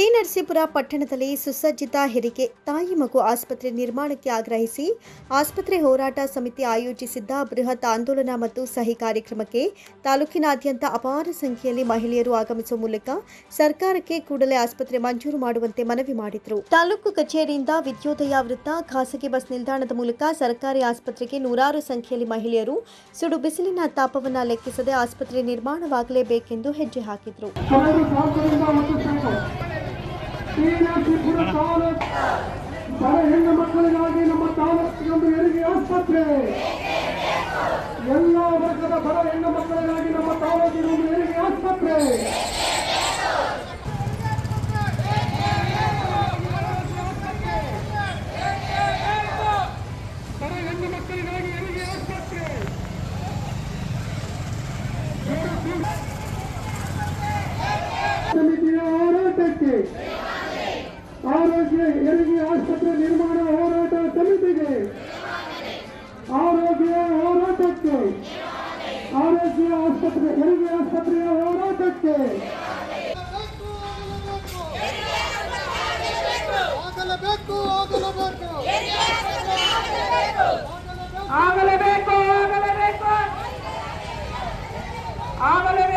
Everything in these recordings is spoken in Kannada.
ಟಿ ನರಸೀಪುರ ಪಟ್ಟಣದಲ್ಲಿ ಸುಸಜ್ಜಿತ ಹೆರಿಗೆ, ತಾಯಿ ಮಗು ಆಸ್ಪತ್ರೆ ನಿರ್ಮಾಣಕ್ಕೆ ಆಗ್ರಹಿಸಿ ಆಸ್ಪತ್ರೆ ಹೋರಾಟ ಸಮಿತಿ ಆಯೋಜಿಸಿದ್ದ ಬೃಹತ್ ಆಂದೋಲನ ಮತ್ತು ಸಹಿ ಕಾರ್ಯಕ್ರಮಕ್ಕೆ ತಾಲೂಕಿನಾದ್ಯಂತ ಅಪಾರ ಸಂಖ್ಯೆಯಲ್ಲಿ ಮಹಿಳೆಯರು ಆಗಮಿಸುವ ಮೂಲಕ ಸರ್ಕಾರಕ್ಕೆ ಕೂಡಲೇ ಆಸ್ಪತ್ರೆ ಮಂಜೂರು ಮಾಡುವಂತೆ ಮನವಿ ಮಾಡಿದರು. ತಾಲೂಕು ಕಚೇರಿಯಿಂದ ವಿದ್ಯೋದಯ ವೃತ್ತ ಖಾಸಗಿ ಬಸ್ ನಿಲ್ದಾಣದ ಮೂಲಕ ಸರ್ಕಾರಿ ಆಸ್ಪತ್ರೆಗೆ ನೂರಾರು ಸಂಖ್ಯೆಯಲ್ಲಿ ಮಹಿಳೆಯರು ಸುಡು ಬಿಸಿಲಿನ ತಾಪವನ್ನು ಲೆಕ್ಕಿಸದೆ ಆಸ್ಪತ್ರೆ ನಿರ್ಮಾಣವಾಗಲೇಬೇಕೆಂದು ಹೆಜ್ಜೆ ಹಾಕಿದರು. ಕಳೆದ ತಾಲೂಕ್ ಬಡ ಹೆಣ್ಣು ಮಕ್ಕಳಿಗಾಗಿ ನಮ್ಮ ತಾಲೂಕಿನೊಂದು ಹೆರಿಗೆ ಆಸ್ಪತ್ರೆ. ಎಲ್ಲ ವರ್ಗದ ಬಡ ಹೆಣ್ಣು ಮಕ್ಕಳಿಗಾಗಿ ನಮ್ಮ ತಾಲೂಕಿನೊಂದು ಹೆರಿಗೆ ಆಸ್ಪತ್ರೆ. ಬಡ ಹೆಣ್ಣು ಮಕ್ಕಳಿಗಾಗಿ ಹೆರಿಗೆ ಆಸ್ಪತ್ರೆ. ಸಮಿತಿಯ ಹೋರಾಟಕ್ಕೆ ಹೆರಿಗೆ ಆಸ್ಪತ್ರೆ ನಿರ್ಮಾಣ ಹೋರಾಟ ಸಮಿತಿಗೆ? ಆರೋಗ್ಯ ಹೋರಾಟಕ್ಕೆ? ಆರೋಗ್ಯ ಆಸ್ಪತ್ರೆ ಹೆರಿಗೆ ಆಸ್ಪತ್ರೆಯ ಹೋರಾಟಕ್ಕೆ? ಆಗಲೇಬೇಕು ಆಗಲೇಬೇಕು. ಆಗಲೇಬೇಕು ಆಗಲೇಬೇಕು.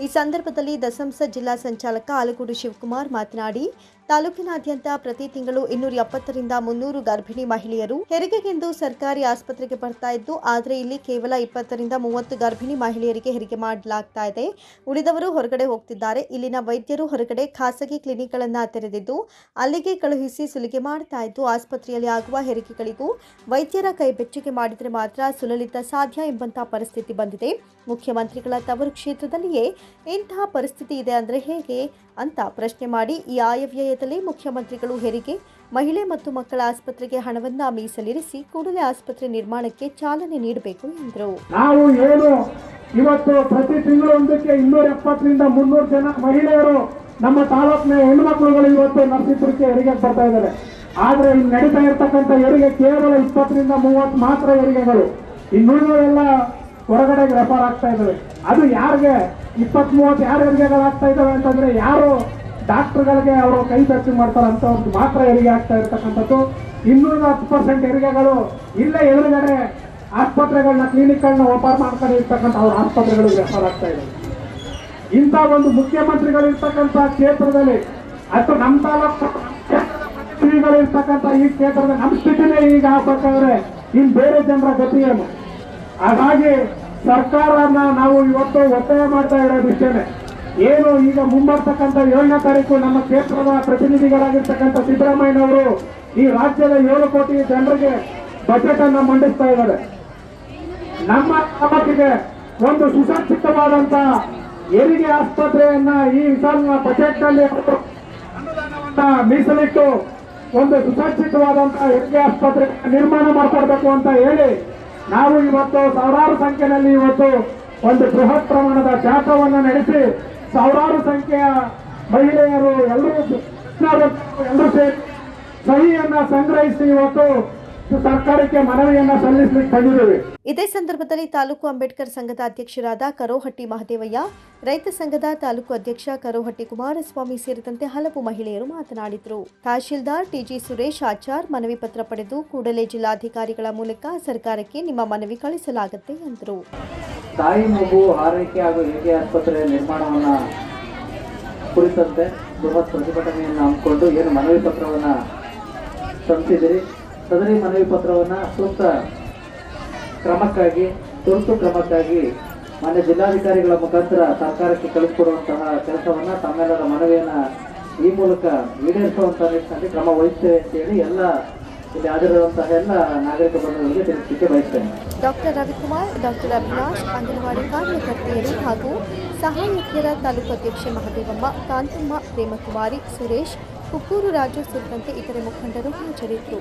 ಈ ಸಂದರ್ಭದಲ್ಲಿ ದಸಂಸ ಜಿಲ್ಲಾ ಸಂಚಾಲಕ ಆಲಗೂಡು ಶಿವಕುಮಾರ್ ಮಾತನಾಡಿ ತಾಲೂಕಿನಾದ್ಯಂತ ಪ್ರತಿ ತಿಂಗಳು ಇನ್ನೂರ ಎಪ್ಪತ್ತರಿಂದ ಮುನ್ನೂರು ಗರ್ಭಿಣಿ ಮಹಿಳೆಯರು ಹೆರಿಗೆಗೆಂದು ಸರ್ಕಾರಿ ಆಸ್ಪತ್ರೆಗೆ ಬರ್ತಾ ಇದ್ದು, ಆದರೆ ಇಲ್ಲಿ ಕೇವಲ ಇಪ್ಪತ್ತರಿಂದ ಮೂವತ್ತು ಗರ್ಭಿಣಿ ಮಹಿಳೆಯರಿಗೆ ಹೆರಿಗೆ ಮಾಡಲಾಗ್ತಾ ಇದೆ. ಉಳಿದವರು ಹೊರಗಡೆ ಹೋಗ್ತಿದ್ದಾರೆ. ಇಲ್ಲಿನ ವೈದ್ಯರು ಹೊರಗಡೆ ಖಾಸಗಿ ಕ್ಲಿನಿಕ್ಗಳನ್ನು ತೆರೆದಿದ್ದು, ಅಲ್ಲಿಗೆ ಕಳುಹಿಸಿ ಸುಲಿಗೆ ಮಾಡ್ತಾ ಇದ್ದು, ಆಸ್ಪತ್ರೆಯಲ್ಲಿ ಆಗುವ ಹೆರಿಗೆಗಳಿಗೂ ವೈದ್ಯರ ಕೈ ಬೆಚ್ಚಗೆ ಮಾಡಿದರೆ ಮಾತ್ರ ಸುಲಲಿತ ಸಾಧ್ಯ ಎಂಬಂತಹ ಪರಿಸ್ಥಿತಿ ಬಂದಿದೆ. ಮುಖ್ಯಮಂತ್ರಿಗಳ ತವರು ಕ್ಷೇತ್ರದಲ್ಲಿಯೇ ಇಂತಹ ಪರಿಸ್ಥಿತಿ ಇದೆ ಅಂದರೆ ಹೇಗೆ ಅಂತ ಪ್ರಶ್ನೆ ಮಾಡಿ ಈ ಆಯವ್ಯಯದಲ್ಲಿ ಮುಖ್ಯಮಂತ್ರಿಗಳು ಹೆರಿಗೆ ಮಹಿಳೆ ಮತ್ತು ಮಕ್ಕಳ ಆಸ್ಪತ್ರೆಗೆ ಹಣವನ್ನ ಮೀಸಲಿರಿಸಿ ಕೂಡಲೇ ಆಸ್ಪತ್ರೆ ನಿರ್ಮಾಣಕ್ಕೆ ಚಾಲನೆ ನೀಡಬೇಕು ಎಂದರು. ನಾವು ಏನು ಇವತ್ತು ಪ್ರತಿ ತಿಂಗಳು ಒಂದಕ್ಕೆ ಇನ್ನೂರ ಎಪ್ಪತ್ತರಿಂದ ಮುನ್ನೂರು ಜನ ಮಹಿಳೆಯರು ನಮ್ಮ ತಾಲೂಕಿನ ಹೆಣ್ಮಕ್ಳುಗಳು ಇವತ್ತು ನರಸೀಪುರಕ್ಕೆ ಹೆರಿಗೆ ಬರ್ತಾ ಇದ್ದಾರೆ. ಆದ್ರೆ ಇಲ್ಲಿ ನಡೀತಾ ಇರ್ತಕ್ಕಂಥ ಹೆರಿಗೆ ಕೇವಲ ಇಪ್ಪತ್ತರಿಂದ ಮೂವತ್ತು ಮಾತ್ರ ಹೆರಿಗೆಗಳು. ಎಲ್ಲ ಹೊರಗಡೆಗೆ ರೆಫರ್ ಆಗ್ತಾ ಇದ್ದಾವೆ. ಅದು ಯಾರಿಗೆ ಇಪ್ಪತ್ತ್ ಮೂವತ್ತು ಯಾರು ಹೆರಿಗೆಗಳಾಗ್ತಾ ಇದ್ದಾವೆ ಅಂತಂದ್ರೆ ಯಾರು ಡಾಕ್ಟರ್ಗಳಿಗೆ ಅವರು ಕೈ ಖರ್ಚು ಮಾಡ್ತಾರೆ ಅಂತವ್ರಿಗೆ ಮಾತ್ರ ಹೆರಿಗೆ ಆಗ್ತಾ ಇರ್ತಕ್ಕಂಥದ್ದು. ಇನ್ನೂರ ಹತ್ತು ಪರ್ಸೆಂಟ್ ಹೆರಿಗೆಗಳು ಇಲ್ಲೇ ಎದುರುಗಡೆ ಆಸ್ಪತ್ರೆಗಳನ್ನ ಕ್ಲಿನಿಕ್ಗಳನ್ನ ಓಪನ್ ಮಾಡ್ಕೊಂಡು ಇರ್ತಕ್ಕಂಥ ಅವ್ರ ಆಸ್ಪತ್ರೆಗಳು ಆಗ್ತಾ ಇದೆ ಇಂಥ ಒಂದು ಮುಖ್ಯಮಂತ್ರಿಗಳು ಇರ್ತಕ್ಕಂಥ ಕ್ಷೇತ್ರದಲ್ಲಿ ಅಥವಾ ನಮ್ಮ ತಾಲೂಕು ಶ್ರೀಗಳು ಇರ್ತಕ್ಕಂಥ ಈ ಕ್ಷೇತ್ರದ ನಮ್ಮ ಸ್ಥಿತಿನೇ ಈಗ ಆಗ್ಬೇಕಾದ್ರೆ ಇನ್ ಬೇರೆ ಜನರ ಗತಿ ಏನು ಹಾಗಾಗಿ ಸರ್ಕಾರನ ನಾವು ಇವತ್ತು ಒತ್ತಾಯ ಮಾಡ್ತಾ ಇರೋದು ಇಷ್ಟೇನೆ. ಏನು ಈಗ ಮುಂಬರ್ತಕ್ಕಂಥ ಏಳನೇ ತಾರೀಕು ನಮ್ಮ ಕ್ಷೇತ್ರದ ಪ್ರತಿನಿಧಿಗಳಾಗಿರ್ತಕ್ಕಂಥ ಸಿದ್ದರಾಮಯ್ಯನವರು ಈ ರಾಜ್ಯದ ಏಳು ಕೋಟಿ ಜನರಿಗೆ ಬಜೆಟ್ ಅನ್ನ ಮಂಡಿಸ್ತಾ ಇದ್ದಾರೆ. ನಮ್ಮ ಮಟ್ಟಿಗೆ ಒಂದು ಸುಸಜ್ಜಿತವಾದಂತ ಹೆರಿಗೆ ಆಸ್ಪತ್ರೆಯನ್ನ ಈ ವಿಶಾಲ ಬಜೆಟ್ನಲ್ಲಿ ಅವರು ಮೀಸಲಿಟ್ಟು ಒಂದು ಸುಸಜ್ಜಿತವಾದಂತಹ ಹೆರಿಗೆ ಆಸ್ಪತ್ರೆ ನಿರ್ಮಾಣ ಮಾಡ್ಕೊಡ್ಬೇಕು ಅಂತ ಹೇಳಿ ನಾವು ಇವತ್ತು ಸಾವಿರಾರು ಸಂಖ್ಯೆಯಲ್ಲಿ ಇವತ್ತು ಒಂದು ಬೃಹತ್ ಪ್ರಮಾಣದ ಜಾಥವನ್ನು ನಡೆಸಿ ಸಾವಿರಾರು ಸಂಖ್ಯೆಯ ಮಹಿಳೆಯರು ಎಲ್ಲರೂ ಎಲ್ಲರೂ ಸೇರಿ ಸಹಿಯನ್ನ ಸಂಗ್ರಹಿಸಿ ಇವತ್ತು ಸರ್ಕಾರಕ್ಕೆ ಮನವಿಯನ್ನ ಸಲ್ಲಿಸಲಿಕ್ಕೆ ಬಂದಿದ್ದೇವೆ. ಇದೇ ಸಂದರ್ಭದಲ್ಲಿ ತಾಲೂಕು ಅಂಬೇಡ್ಕರ್ ಸಂಘದ ಅಧ್ಯಕ್ಷರಾದ ಕರೋಹಟ್ಟಿ ಮಹದೇವಯ್ಯ, ರೈತ ಸಂಘದ ತಾಲೂಕು ಅಧ್ಯಕ್ಷ ಕರೋಹಟ್ಟಿ ಕುಮಾರಸ್ವಾಮಿ ಸೇರಿದಂತೆ ಹಲವು ಮಹಿಳೆಯರು ಮಾತನಾಡಿದರು. ತಹಶೀಲ್ದಾರ್ ಟಿಜಿ ಸುರೇಶ್ ಆಚಾರ್ ಮನವಿ ಪತ್ರ ಪಡೆದು ಕೂಡಲೇ ಜಿಲ್ಲಾಧಿಕಾರಿಗಳ ಮೂಲಕ ಸರ್ಕಾರಕ್ಕೆ ನಿಮ್ಮ ಮನವಿ ಕಳಿಸಲಾಗುತ್ತೆ ಎಂದರು. ತಾಯಿ ಮಗು ಆರೈಕೆ ಹಾಗೂ ಹೇಗೆ ಆಸ್ಪತ್ರೆ ನಿರ್ಮಾಣವನ್ನು ಕುರಿತಂತೆ ಬೃಹತ್ ಪ್ರತಿಭಟನೆಯನ್ನು ಹಮ್ಮಿಕೊಂಡು ಏನು ಮನವಿ ಪತ್ರವನ್ನು ಸಲ್ಲಿಸಿದಿರಿ ಸದರಿ ಮನವಿ ಪತ್ರವನ್ನು ಸೂಕ್ತ ಕ್ರಮಕ್ಕಾಗಿ, ತುರ್ತು ಕ್ರಮಕ್ಕಾಗಿ ಮಾನ್ಯ ಜಿಲ್ಲಾಧಿಕಾರಿಗಳ ಮುಖಾಂತರ ಸರ್ಕಾರಕ್ಕೆ ಕಳಿಸಿಕೊಡುವಂತಹ ಕೆಲಸವನ್ನು ತಮ್ಮೆಲ್ಲರ ಮನವಿಯನ್ನು ಈ ಮೂಲಕ ಈಡೇರಿಸುವಂತಹ ನಿಟ್ಟಿನಲ್ಲಿ ಕ್ರಮ ವಹಿಸ್ತೇವೆ ಅಂತೇಳಿ ಎಲ್ಲ ಇಲ್ಲಿ ಹಾಜರಿರುವಂತಹ ಎಲ್ಲ ನಾಗರಿಕ ಬಂಧುಗಳಿಗೆ ತಿಳಿಸಲಿಕ್ಕೆ ಬಯಸ್ತೇನೆ ಡಾಕ್ಟರ್ ರವಿಕುಮಾರ್, ಡಾಕ್ಟರ್ ಅವಿನಾಶ್ ಅಂಗನವಾಡಿ ಕಾರ್ಯಕರ್ತೆಯರು ಹಾಗೂ ಸಹಾಯಕಿಯರ ತಾಲೂಕು ಅಧ್ಯಕ್ಷೆ ಮಹದೇವಮ್ಮ, ಕಾಂತಮ್ಮ, ಪ್ರೇಮಕುಮಾರಿ, ಸುರೇಶ್, ಕುಕ್ಕೂರು ರಾಜು ಸೇರಿದಂತೆ ಇತರೆ ಮುಖಂಡರು ಹಾಜರಿದ್ದರು.